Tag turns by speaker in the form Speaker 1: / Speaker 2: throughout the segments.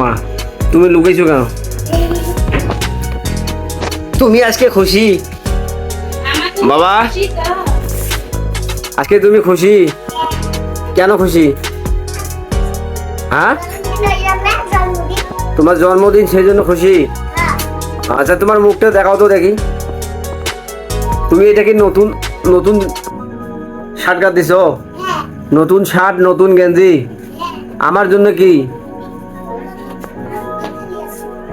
Speaker 1: মা তুমি লুকাইছো কেন? তুমি আজকে খুশি? বাবা আজকে তুমি খুশি? কেন খুশি? হ্যাঁ? তোমার জন্মদিন সেই জন্য খুশি? আচ্ছা তোমার মুখটা দেখাও তো দেখি। তুমি এটা কি নতুন নতুন শার্ট কাট দিছ? নতুন শার্ট নতুন গেঞ্জি? আমার জন্য কি?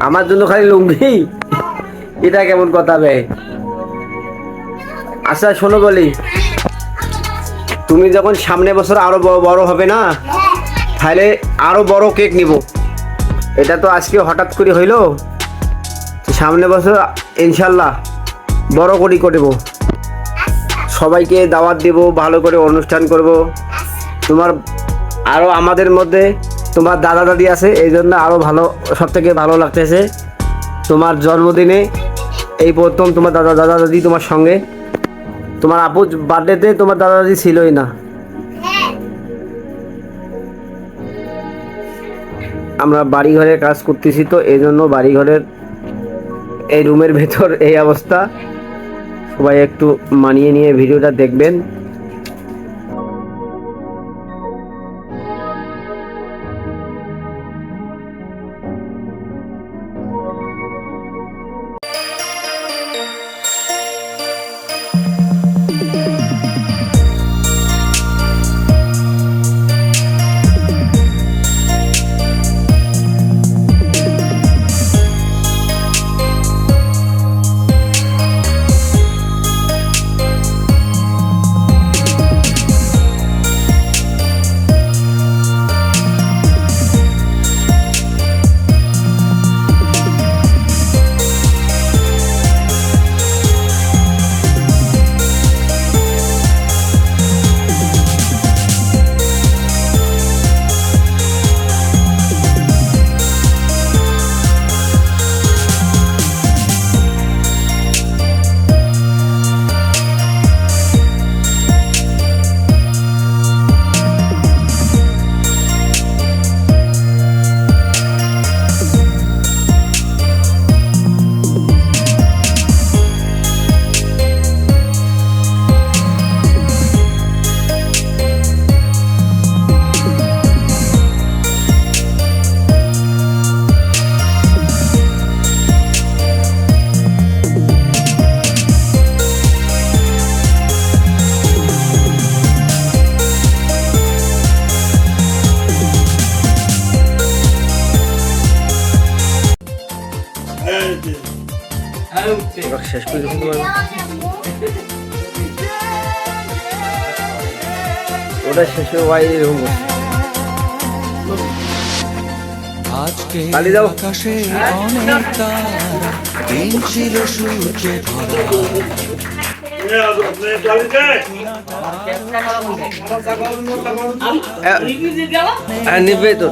Speaker 1: আমার জন্য খালি লুঙ্গি? এটা কেমন কথা বে? আচ্ছা শোনো বলি। তুমি যখন সামনে বছর আরও বড় হবে না, তাহলে আরও বড় কেক নিব। এটা তো আজকে হঠাৎ করে হইল। সামনে বছর ইনশাল্লাহ বড় করি করব। সবাইকে দাওয়াত দেব, ভালো করে অনুষ্ঠান করব। তোমার আরও আমাদের মধ্যে তোমার দাদা দাদি আছে, এই জন্য আরও ভালো সব থেকে ভালো লাগতেছে তোমার জন্মদিনে এই প্রথম তোমার দাদা দাদা দাদি তোমার সঙ্গে। তোমার আপু বার্থডেতে তোমার দাদা দাদি ছিলই না। আমরা বাড়ি ঘরে কাজ করতেছি তো, এই জন্য বাড়ি ঘরের এই রুমের ভেতর এই অবস্থা। সবাই একটু মানিয়ে নিয়ে ভিডিওটা দেখবেন। এবার শেষ করে তোমার ওটা শেষে ওয়াই এরকম।
Speaker 2: আজকে। আকাশে অনেক তারা দিন ছিল সূর্যে
Speaker 1: হ্যাঁ নিবে তো।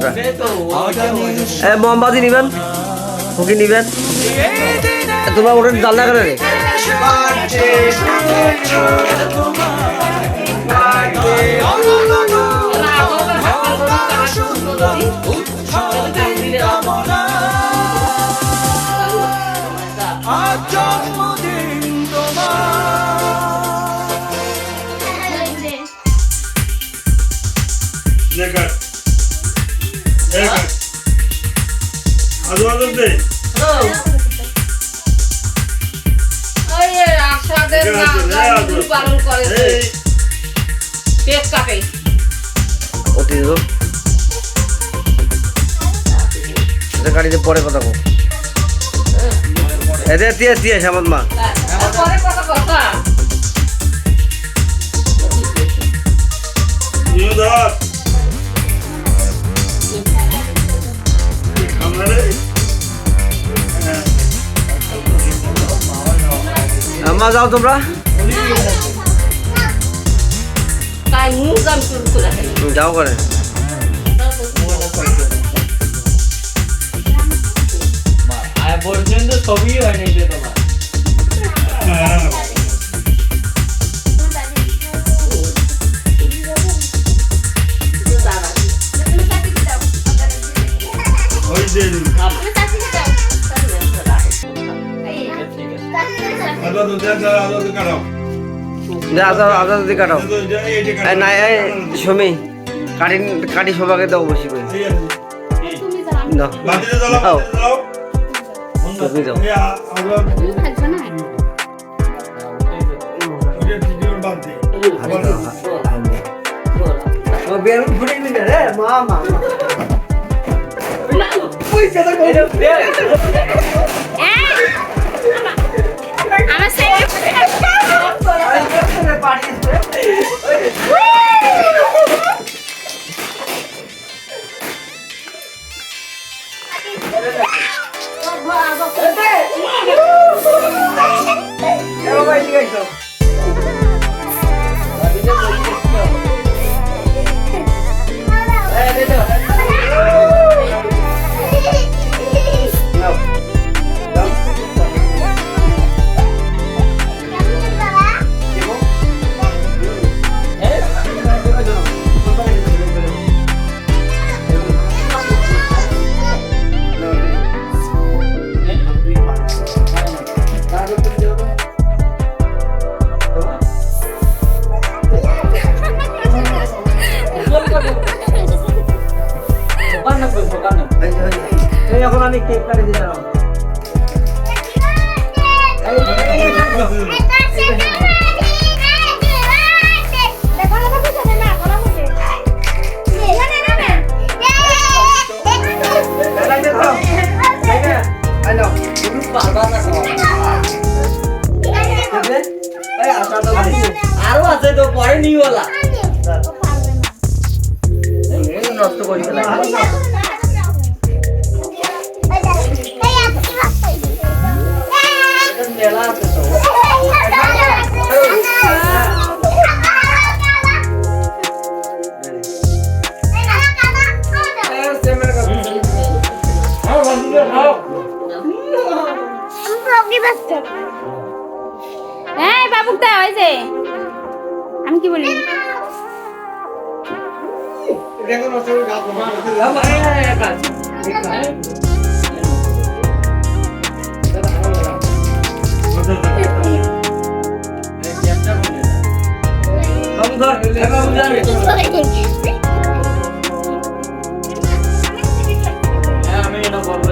Speaker 1: এ মোমবাতি নিবেন ওকে নিবেন। তোমার ওটা জানলা কেন রে।
Speaker 3: পালন।
Speaker 1: অতি দিল গাড়িতে পরে কথা কো এদের দিয়ে দিয়ে সামন মা।
Speaker 3: পরে কত কথা?
Speaker 4: রে। হ্যাঁ।
Speaker 1: যাও তোমরা। যাও করে
Speaker 5: পর্যন্ত সবই হয় নাই তোমার?
Speaker 4: আলাদা আলাদা কাটাও
Speaker 1: আদা আদা দিদি কাটাও। না সুমি কাটি কাটি সবাকে দাও বসি করে। দাও। তুমি দাও।
Speaker 4: এই
Speaker 1: এখন আমি কেক কাটি দিলাম
Speaker 6: এই বাবুকটা ওই যে। আমি কি বলি?
Speaker 5: হ্যাঁ আমি এটা বলব